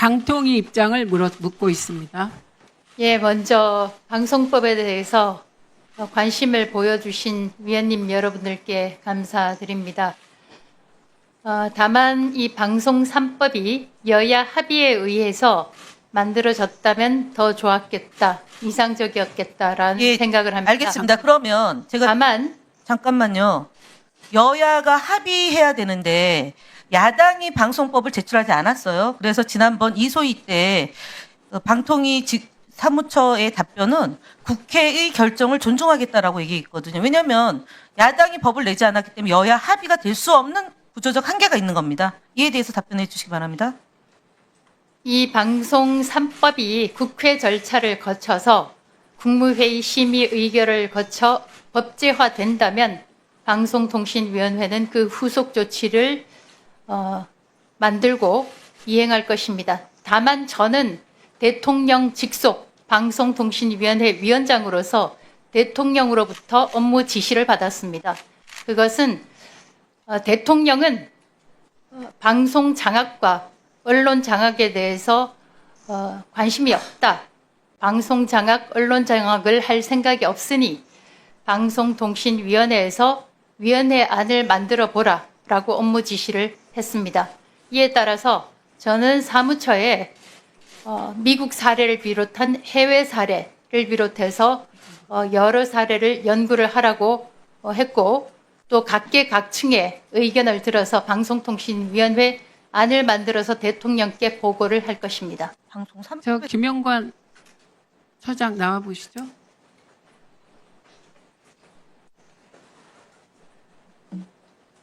방통위 입장을 물어, 묻고 있습니다. 예, 먼저 방송법에 대해서 어, 관심을 보여주신 위원님 여러분들께 감사드립니다. 어, 다만 이 방송 3법이 여야 합의에 의해서 만들어졌다면 더 좋았겠다, 이상적이었겠다라는 예, 생각을 합니다. 알겠습니다. 그러면 제가 다만 잠깐만요. 여야가 합의해야 되는데 야당이 방송법을 제출하지 않았어요. 그래서 지난번 이소희 때 어, 방통위 직- 사무처의 답변은 국회의 결정을 존중하겠다라고 얘기했거든요. 왜냐하면 야당이 법을 내지 않았기 때문에 여야 합의가 될 수 없는 구조적 한계가 있는 겁니다. 이에 대해서 답변해 주시기 바랍니다. 이 방송 3법이 국회 절차를 거쳐서 국무회의 심의 의결을 거쳐 법제화된다면 방송통신위원회는 그 후속 조치를 어, 만들고 이행할 것입니다. 다만 저는 대통령 직속 방송통신위원회 위원장으로서 대통령으로부터 업무 지시를 받았습니다. 그것은 어, 대통령은 어, 방송 장악과 언론 장악에 대해서 어, 관심이 없다. 방송 장악, 언론 장악을 할 생각이 없으니 방송통신위원회에서 위원회 안을 만들어 보라라고 업무 지시를 했습니다. 이에 따라서 저는 사무처에 어, 미국 사례를 비롯한 해외 사례를 비롯해서 어, 여러 사례를 연구를 하라고 어, 했고 또 각계각층의 의견을 들어서 방송통신위원회 안을 만들어서 대통령께 보고를 할 것입니다. 방송 3 저 김영관 처장 나와 보시죠.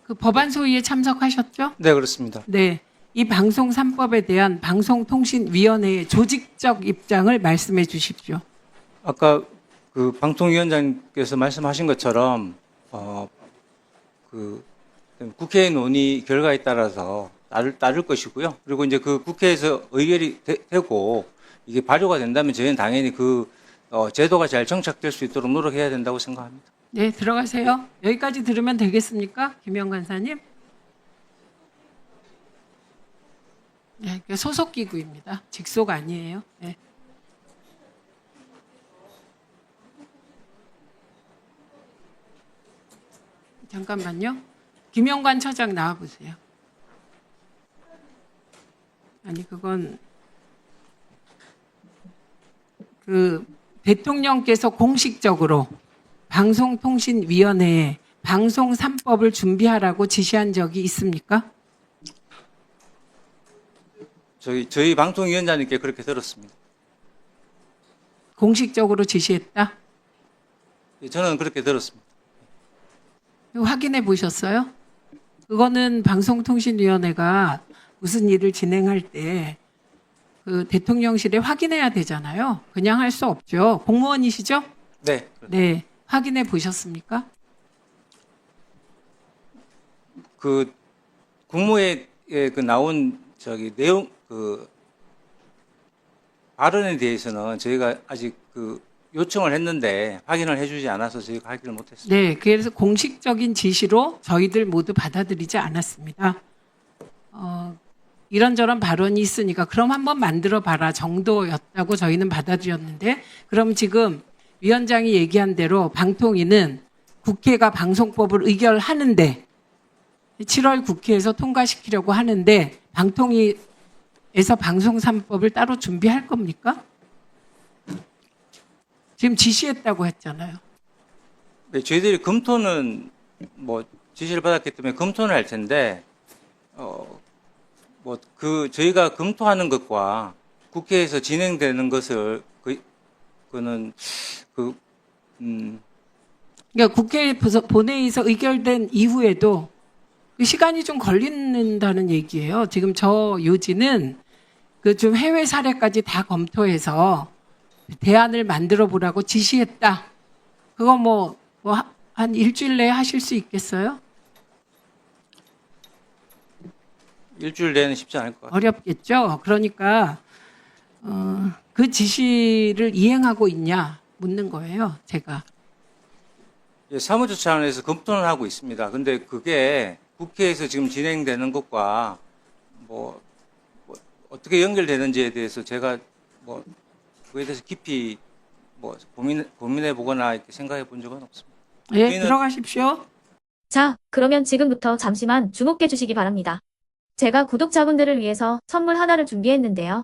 그 법안 소위에 참석하셨죠? 네, 그렇습니다. 네. 이 방송 3법에 대한 방송통신위원회의 조직적 입장을 말씀해 주십시오. 아까 그 방통위원장께서 말씀하신 것처럼 어, 그 국회 논의 결과에 따라서 따를, 따를 것이고요. 그리고 이제 그 국회에서 의결이 되, 고 이게 발효가 된다면 저희는 당연히 그 어, 제도가 잘 정착될 수 있도록 노력해야 된다고 생각합니다. 네, 들어가세요. 여기까지 들으면 되겠습니까? 김영 간사님? 네, 그 소속 기구입니다. 직속 아니에요. 네. 잠깐만요. 김영관 처장 나와 보세요. 아니 그건 그 대통령께서 공식적으로 방송통신위원회에 방송 3법을 준비하라고 지시한 적이 있습니까? 저희 저희 방통위원장님께 그렇게 들었습니다. 공식적으로 지시했다? 예, 저는 그렇게 들었습니다. 확인해 보셨어요? 그거는 방송통신위원회가 무슨 일을 진행할 때 그 대통령실에 확인해야 되잖아요. 그냥 할 수 없죠. 공무원이시죠? 네, 네. 확인해 보셨습니까? 그 국무회에 그 나온 저기 내용 그 발언에 대해서는 저희가 아직 그 요청을 했는데 확인을 해주지 않아서 저희가 하기를 못했습니다. 네, 그래서 공식적인 지시로 저희들 모두 받아들이지 않았습니다. 어, 이런저런 발언이 있으니까 그럼 한번 만들어 봐라 정도였다고 저희는 받아들였는데 그럼 지금 위원장이 얘기한 대로 방통위는 국회가 방송법을 의결하는데 7월 국회에서 통과시키려고 하는데 방통위에서 방송 3법을 따로 준비할 겁니까? 지금 지시했다고 했잖아요. 네, 저희들이 검토는 뭐 지시를 받았기 때문에 검토는 할 텐데 어 뭐 그 저희가 검토하는 것과 국회에서 진행되는 것을 그 그는 그 음 그러니까 국회 본회의에서 의결된 이후에도 그 시간이 좀 걸린다는 얘기예요. 지금 저 요지는 그 좀 해외 사례까지 다 검토해서 대안을 만들어 보라고 지시했다. 그거 뭐, 뭐, 한 일주일 내에 하실 수 있겠어요? 일주일 내는 쉽지 않을 것 같아요. 어렵겠죠? 그러니까, 어, 그 지시를 이행하고 있냐 묻는 거예요, 제가. 예, 사무처 차원에서 검토는 하고 있습니다. 근데 그게 국회에서 지금 진행되는 것과 뭐, 뭐 어떻게 연결되는지에 대해서 제가 뭐 그에 대해서 깊이 뭐 고민 고민해 보거나 이렇게 생각해 본 적은 없습니다. 예, 들어가십시오. 자, 그러면 지금부터 잠시만 주목해 주시기 바랍니다. 제가 구독자분들을 위해서 선물 하나를 준비했는데요.